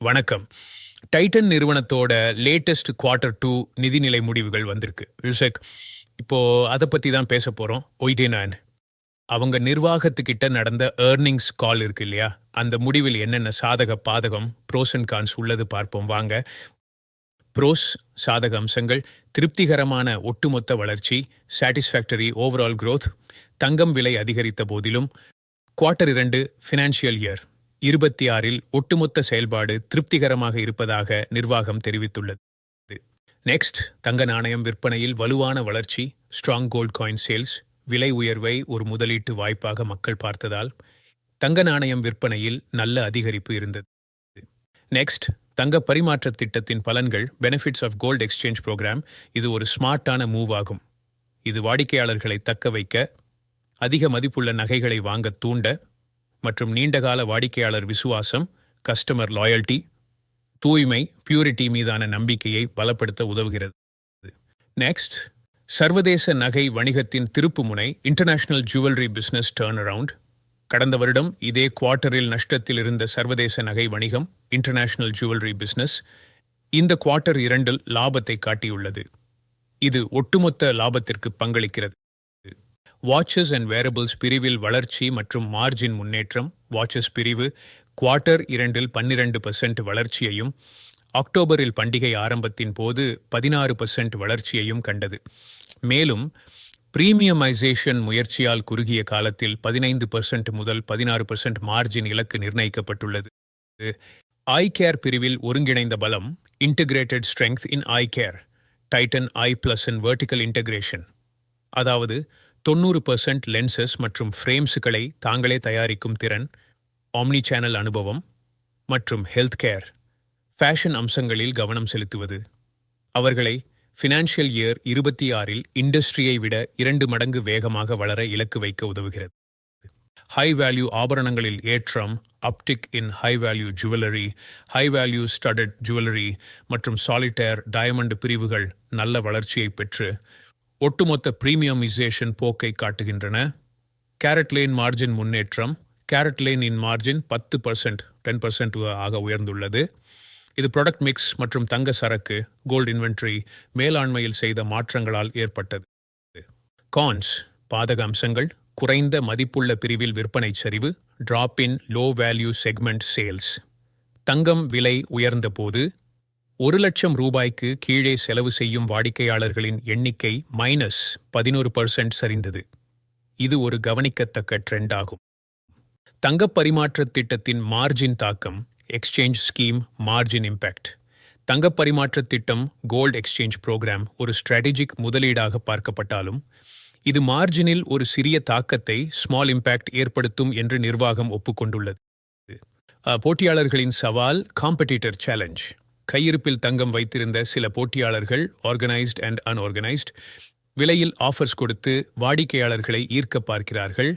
வணக்கம். டைட்டன் நிறுவனத்தோட latest quarter two நிதிநிலை முடிவுகள் வந்திருக்கு. யூசக் இப்போ அதை பற்றி தான் பேச போகிறோம் ஒயிட்டே நான் அவங்க நிர்வாகத்துக்கிட்ட நடந்த ஏர்னிங்ஸ் கால் இருக்கு இல்லையா? அந்த முடிவில் என்னென்ன சாதக பாதகம் ப்ரோஸ் அண்ட் கான்ஸ் உள்ளது பார்ப்போம். வாங்க. ப்ரோஸ் சாதக அம்சங்கள் திருப்திகரமான ஒட்டுமொத்த வளர்ச்சி சாட்டிஸ்ஃபேக்டரி ஓவரால் க்ரோத் தங்கம் விலை அதிகரித்த போதிலும் குவார்ட்டர் இரண்டு ஃபினான்ஷியல் இயர் இருபத்தி ஆறில் ஒட்டுமொத்த செயல்பாடு திருப்திகரமாக இருப்பதாக நிர்வாகம் தெரிவித்துள்ளது. நெக்ஸ்ட் தங்க நாணயம் விற்பனையில் வலுவான வளர்ச்சி ஸ்ட்ராங் கோல்ட் காயின் சேல்ஸ் விலை உயர்வை ஒரு முதலீட்டு வாய்ப்பாக மக்கள் பார்த்ததால் தங்க நாணயம் விற்பனையில் நல்ல அதிகரிப்பு இருந்தது. நெக்ஸ்ட் தங்க பரிமாற்ற திட்டத்தின் பலன்கள் benefits of gold exchange program இது ஒரு ஸ்மார்ட்டான மூவ் ஆகும். இது வாடிக்கையாளர்களை தக்க வைக்க அதிக மதிப்புள்ள நகைகளை வாங்க தூண்ட மற்றும் நீண்டகால வாடிக்கையாளர் விசுவாசம் கஸ்டமர் லாயல்டி தூய்மை பியூரிட்டி மீதான நம்பிக்கையை பலப்படுத்த உதவுகிறது. நெக்ஸ்ட் சர்வதேச நகை வணிகத்தின் திருப்புமுனை international jewellery business turn around கடந்த வருடம் இதே குவார்ட்டரில் நஷ்டத்தில் இருந்த சர்வதேச நகை வணிகம் இன்டர்நேஷனல் ஜுவல்லரி பிஸ்னஸ் இந்த குவார்ட்டர் இரண்டில் லாபத்தை காட்டியுள்ளது. இது ஒட்டுமொத்த லாபத்திற்கு பங்களிக்கிறது. வாட்சஸ் அண்ட் வேரபிள்ஸ் பிரிவில் வளர்ச்சி மற்றும் மார்ஜின் முன்னேற்றம். வாட்சஸ் பிரிவு குவார்ட்டர் இரண்டில் பன்னிரண்டு பர்சன்ட் வளர்ச்சியையும் அக்டோபரில் பண்டிகை ஆரம்பத்தின் போது பதினாறு பர்சன்ட் வளர்ச்சியையும் கண்டது. மேலும் பிரீமியமைசேஷன் முயற்சியால் குறுகிய காலத்தில் பதினைந்து பர்சன்ட் முதல் பதினாறு பர்சன்ட் மார்ஜின் இலக்கு நிர்ணயிக்கப்பட்டுள்ளது. ஐ கேர் பிரிவில் ஒருங்கிணைந்த பலம் integrated strength in I care Titan I plus and vertical integration அதாவது தொண்ணூறு பர்சன்ட் லென்சஸ் மற்றும் ஃப்ரேம்ஸுகளை தாங்களே தயாரிக்கும் திறன் ஆம்னி சேனல் அனுபவம் மற்றும் ஹெல்த் கேர் ஃபேஷன் அம்சங்களில் கவனம் செலுத்துவது. அவர்களை ஃபினான்ஷியல் இயர் இருபத்தி ஆறில் இண்டஸ்ட்ரியை விட இரண்டு மடங்கு வேகமாக வளர இலக்கு வைக்க உதவுகிறது. ஹை வேல்யூ ஆபரணங்களில் ஏற்றம் uptick in high value jewellery high value studded jewellery மற்றும் சாலிட்டேர் டயமண்ட் பிரிவுகள் நல்ல வளர்ச்சியை பெற்று ஒட்டுமொத்த பிரீமியமைசேஷன் போக்கை காட்டுகின்றன. கேரட் லேன் மார்ஜின் முன்னேற்றம் கேரட் லேன் இன் மார்ஜின் பத்து பர்சன்ட் டென் பர்சன்ட் ஆக உயர்ந்துள்ளது. இது ப்ராடக்ட் மிக்ஸ் மற்றும் தங்க சரக்கு கோல்டு இன்வென்ட்ரி மேலாண்மையில் செய்த மாற்றங்களால் ஏற்பட்டது. கான்ஸ் பாதக அம்சங்கள் குறைந்த மதிப்புள்ள பிரிவில் விற்பனை சரிவு drop in low value segment sales தங்கம் விலை உயர்ந்தபோது ஒரு லட்சம் ரூபாய்க்கு கீழே செலவு செய்யும் வாடிக்கையாளர்களின் எண்ணிக்கை மைனஸ் பதினோரு பர்சன்ட் சரிந்தது. இது ஒரு கவனிக்கத்தக்க ட்ரெண்ட் ஆகும். தங்கப் பரிமாற்றத் திட்டத்தின் மார்ஜின் தாக்கம் எக்ஸ்சேஞ்ச் ஸ்கீம் மார்ஜின் இம்பேக்ட் தங்கப் பரிமாற்றத் திட்டம் கோல்ட் எக்ஸ்சேஞ்ச் புரோகிராம் ஒரு ஸ்ட்ராட்டஜிக் முதலீடாக பார்க்கப்பட்டாலும் இது மார்ஜினில் ஒரு சிறிய தாக்கத்தை ஸ்மால் இம்பேக்ட் ஏற்படுத்தும் என்று நிர்வாகம் ஒப்புக்கொண்டுள்ளது. போட்டியாளர்களின் சவால் காம்படிட்டர் சேலஞ்ச் கையிருப்பில் தங்கம் வைத்திருந்த சில போட்டியாளர்கள் ஆர்கனைஸ்ட் அண்ட் அன்ஆர்கனைஸ்ட் விலையில் ஆஃபர்ஸ் கொடுத்து வாடிக்கையாளர்களை ஈர்க்க பார்க்கிறார்கள்.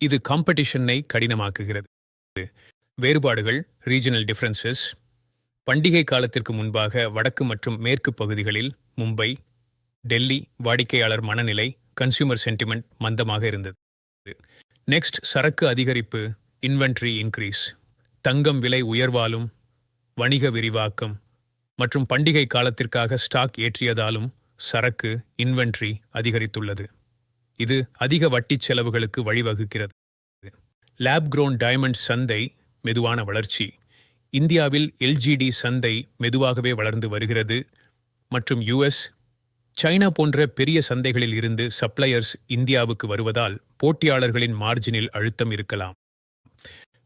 இது காம்படிஷனை கடினமாக்குகிறது. வேறுபாடுகள் ரீஜனல் டிஃபரன்சஸ் பண்டிகை காலத்திற்கு முன்பாக வடக்கு மற்றும் மேற்கு பகுதிகளில் மும்பை டெல்லி வாடிக்கையாளர் மனநிலை கன்சியூமர் சென்டிமெண்ட் மந்தமாக இருந்தது. நெக்ஸ்ட் சரக்கு அதிகரிப்பு இன்வென்ட்ரி இன்க்ரீஸ் தங்கம் விலை உயர்வாலும் வணிக விரிவாக்கம் மற்றும் பண்டிகை காலத்திற்காக ஸ்டாக் ஏற்றியதாலும் சரக்கு இன்வென்ட்ரி அதிகரித்துள்ளது. இது அதிக வட்டிச் செலவுகளுக்கு வழிவகுக்கிறது. லேப் க்ரோன் டைமண்ட் சந்தை மெதுவான வளர்ச்சி. இந்தியாவில் எல்ஜிடி சந்தை மெதுவாகவே வளர்ந்து வருகிறது. மற்றும் யுஎஸ் சைனா போன்ற பெரிய சந்தைகளில் இருந்து சப்ளையர்ஸ் இந்தியாவுக்கு வருவதால் போட்டியாளர்களின் மார்ஜினில் அழுத்தம் இருக்கலாம்.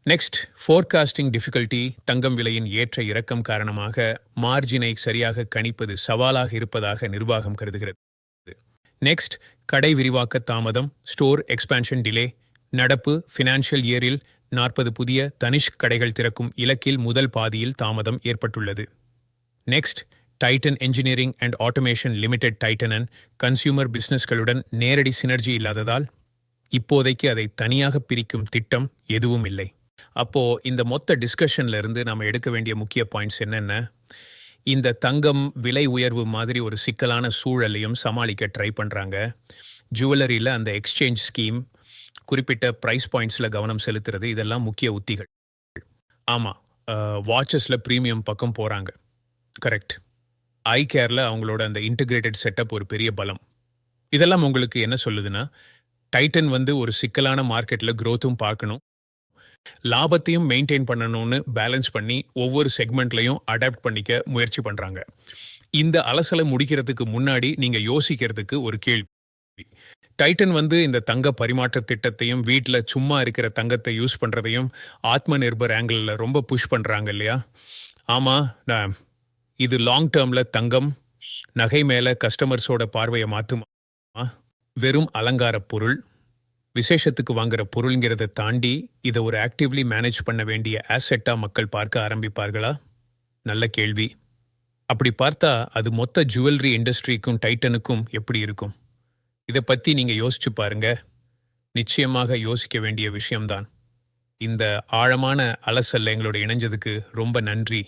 நெக்ஸ்ட் ஃபோர்காஸ்டிங் டிஃபிகல்ட்டி தங்கம் விலையின் ஏற்ற இறக்கம் காரணமாக மார்ஜினை சரியாக கணிப்பது சவாலாக இருப்பதாக நிர்வாகம் கருதுகிறது. நெக்ஸ்ட் கடை விரிவாக்க தாமதம் ஸ்டோர் எக்ஸ்பான்ஷன் டிலே நடப்பு ஃபினான்ஷியல் இயரில் நாற்பது புதிய தனிஷ்க் கடைகள் திறக்கும் இலக்கில் முதல் பாதியில் தாமதம் ஏற்பட்டுள்ளது. Next Titan engineering and automation limited டைட்டனன் consumer பிசினஸ்களுடன் நேரடி சினர்ஜி இல்லாததால் இப்போதைக்கு அதை தனியாக பிரிக்கும் திட்டம் எதுவும் இல்லை. அப்போ இந்த மொத்த டிஸ்கஷன்ல இருந்து நம்ம எடுக்க வேண்டிய முக்கிய பாயிண்ட்ஸ் என்னென்ன? இந்த தங்கம் விலை உயர்வு மாதிரி ஒரு சிக்கலான சூழலையும் சமாளிக்க ட்ரை பண்றாங்க. ஜுவல்லரியில் அந்த எக்ஸ்சேஞ்ச் ஸ்கீம் குறிப்பிட்ட ப்ரைஸ் பாயிண்ட்ஸில் கவனம் செலுத்துறது இதெல்லாம் முக்கிய உத்திகள். ஆமாம் வாட்சஸில் ப்ரீமியம் பக்கம் போகிறாங்க கரெக்ட் ஐ கேரில் அவங்களோட அந்த இன்டிகிரேட்டட் செட்டப் ஒரு பெரிய பலம். இதெல்லாம் உங்களுக்கு என்ன சொல்லுதுன்னா டைட்டன் வந்து ஒரு சிக்கலான மார்க்கெட்டில் க்ரோத்தும் பார்க்கணும். லாபத்தையும் மெயின்டைன் பண்ணணும்னு பேலன்ஸ் பண்ணி ஒவ்வொரு செக்மெண்ட்லையும் அடாப்ட் பண்ணிக்க முயற்சி பண்ணுறாங்க இந்த அலசலை முடிக்கிறதுக்கு முன்னாடி நீங்கள் யோசிக்கிறதுக்கு ஒரு கேள்வி. டைட்டன் வந்து இந்த தங்க பரிமாற்ற திட்டத்தையும் வீட்டில் சும்மா இருக்கிற தங்கத்தை யூஸ் பண்ணுறதையும் ஆத்ம நிர்பர் ஆங்கிளில் ரொம்ப புஷ் பண்ணுறாங்க இல்லையா? ஆமாம் நான் இது லாங் டேர்மில் தங்கம் நகை மேலே கஸ்டமர்ஸோட பார்வையை மாற்றுமா வெறும் அலங்கார பொருள் விசேஷத்துக்கு வாங்குற பொருள்ங்கிறத தாண்டி இதை ஒரு ஆக்டிவ்லி மேனேஜ் பண்ண வேண்டிய ஆசெட்டாக மக்கள் பார்க்க ஆரம்பிப்பார்களா? நல்ல கேள்வி. அப்படி பார்த்தா அது மொத்த ஜுவல்லரி இண்டஸ்ட்ரிக்கும் டைட்டனுக்கும் எப்படி இருக்கும்? இதை பற்றி நீங்கள் யோசிச்சு பாருங்க. நிச்சயமாக யோசிக்க வேண்டிய விஷயம்தான். இந்த ஆழமான அலசல்ல எங்களோட இணைஞ்சதுக்கு ரொம்ப நன்றி.